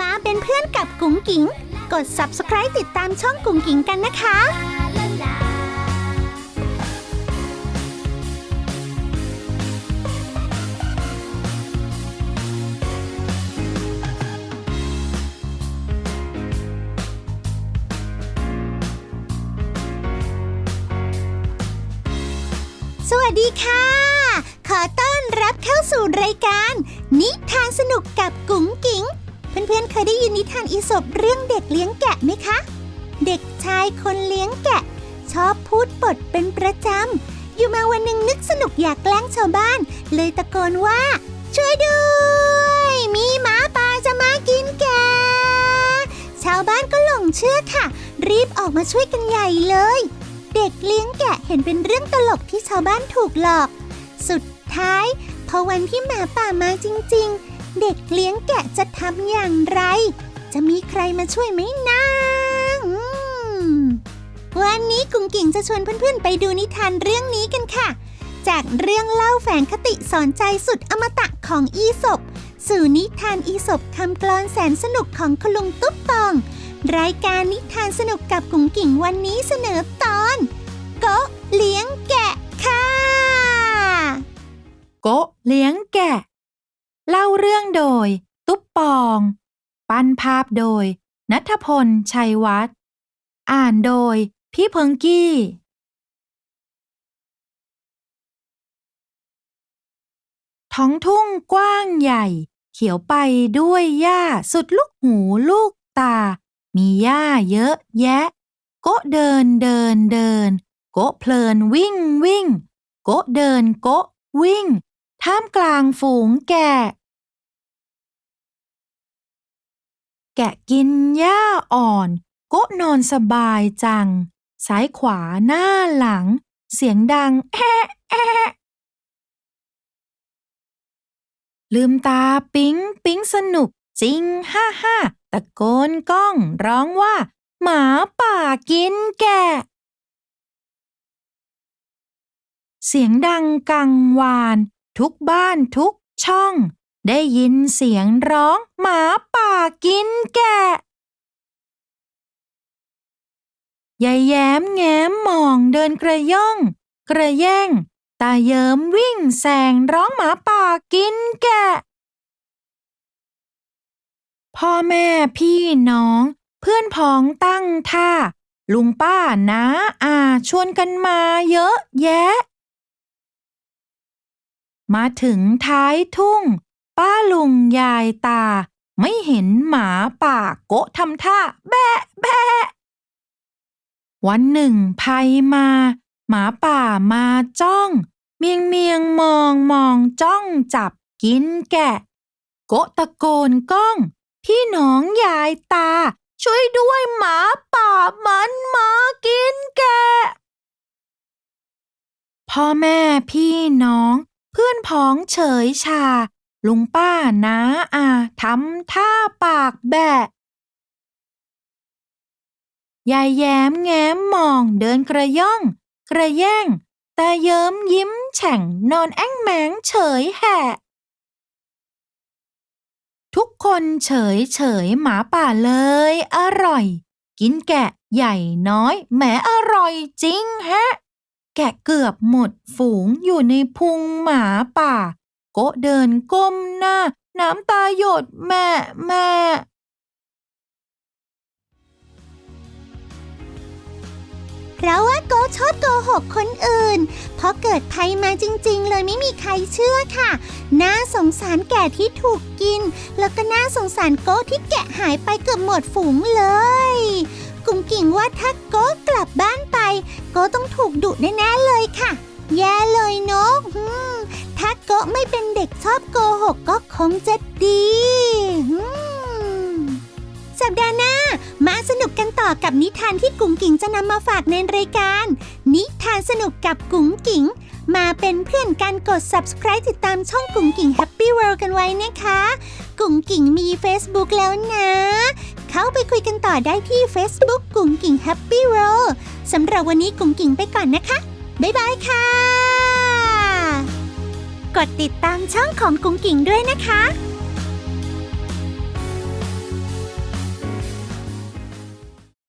มาเป็นเพื่อนกับกุ๋งกิ๋ง กด subscribe ติดตามช่องกุ๋งกิ๋งกันนะคะสวัสดีค่ะ ขอต้อนรับเข้าสู่รายการ นิทานสนุกกับกุ๋ง นๆเคยได้ยินนิทานอีสบเรื่องเด็กเลี้ยงแกะไหมคะ เด็กชายคนเลี้ยงแกะ ชอบพูดบทเป็นประจำ อยู่มาวันหนึ่งนึกสนุกอยากแกล้งชาวบ้าน เลยตะโกนว่า ช่วยด้วย มีหมาป่าจะมากินแกะ ชาวบ้านก็หลงเชื่อค่ะ รีบออกมาช่วยกันใหญ่เลย เด็กเลี้ยงแกะเห็นเป็นเรื่องตลกที่ชาวบ้านถูกหลอก สุดท้ายพอวันที่หมาป่ามาจริง ๆ เด็กเลี้ยงแกะจะทำอย่างไร จะมีใครมาช่วยไหมนะวันนี้กุงกิ่งจะชวนเพื่อนๆ ไปดูนิทานเรื่องนี้กันค่ะ จากเรื่องเล่าแฝงคติสอนใจสุดอมตะของอีสบสู่นิทานอีสบคำกลอนแสนสนุกของคุณลุงตุ๊บปอง รายการนิทานสนุกกับกุ๋งกิ่งวันนี้เสนอตอนโกะเลี้ยงแกะค่ะโกะเลี้ยงแกะ เล่าเรื่องโดย ตุ๊บปอง ปั้นภาพโดย นัทพล ชัยวัฒน์อ่านโดย พี่เพิงกี้ ท้องทุ่งกว้างใหญ่ เขียวไปด้วยหญ้าสุดลูกหูลูกตา มีหญ้าเยอะแยะ โกะเดินเดินเดิน โกะเพลินวิ่งวิ่ง โกะเดินโกะวิ่ง ท่ามกลางฝูงแกะ แกะกินหญ้าอ่อน โกะนอนสบายจัง ซ้ายขวาหน้าหลัง เสียงดังแอะแอะลืมตาปิ๊งปิ๊งสนุกจริงฮ่าฮ่าตะโกนก้องร้องว่า หมาป่ากินแกะ เสียงดังกังวาน ทุกบ้านทุกช่อง ได้ยินเสียงร้องหมาป่ากินแกะยายแย้มแง้มมองเดินกระย่อง กระแย่ง ตาเยิ้มวิ่งแซงร้องหมาป่ากินแกะ พ่อแม่พี่น้อง เพื่อนพ้องตั้งท่า ลุงป้าน้าอาชวนกันมาเยอะแยะ มาถึงท้ายทุ่ง ป้าลุงยายตา ไม่เห็นหมาป่าโกะทำท่า แบะแบะวันหนึ่งภัยมา หมาป่ามาจ้อง เมียงเมียงมองมองจ้องจับกินแกะ โกะตะโกนก้อง พี่น้องยายตา ช่วยด้วยหมาป่ามันมากินแกะ พ่อแม่พี่น้อง เพื่อนพ้องเฉยชา ลุงป้าน้าอาทำท่าปากแบะยายแย้มแง้มมองเดินกระย่อง กระแย่งตาเยิ้มยิ้มแฉ่งนอนแอ้งแมงเฉยแหะทุกคนเฉยเฉยหมาป่าเลย อร่อย กินแกะใหญ่น้อยแหมอร่อยจริงแฮะ แกะเกือบหมดฝูงอยู่ในพุงหมาป่า โกะเดินก้มหน้า น้ำตาหยดแม่แม่เพราะว่าโกชอบโกหกคนอื่น เพราะเกิดภัยมาจริงๆ เลยไม่มีใครเชื่อค่ะ น่าสงสารแกะที่ถูกกิน แล้วก็น่าสงสารโกที่แกะหายไปเกือบหมดฝูงเลย กุ๋งกิ่งว่าถ้าโกกลับบ้านไป โกต้องถูกดุแน่ๆเลยค่ะ แย่เลยเนาะอืมถ้าโก ไม่เป็นเด็กชอบโกหกก็คงจะดีสัปดาห์หน้า มาสนุกกันต่อกับนิทานที่กุ๋งกิ๋งจะนำมาฝากในรายการ นิทานสนุกกับกุ๋งกิ๋งมาเป็นเพื่อนกันกด subscribe ติดตามช่องกุ๋งกิ๋ง Happy World กันไว้นะคะ กุ๋งกิ๋งมี Facebook แล้วนะ เข้าไปคุยกันต่อได้ที่ Facebook กุ๋งกิ๋ง Happy World สำหรับวันนี้กุ๋งกิ๋งไปก่อนนะคะ บ๊ายบายค่ะ ดติดตามช่องของกุ้งกิ่งด้วยนะคะ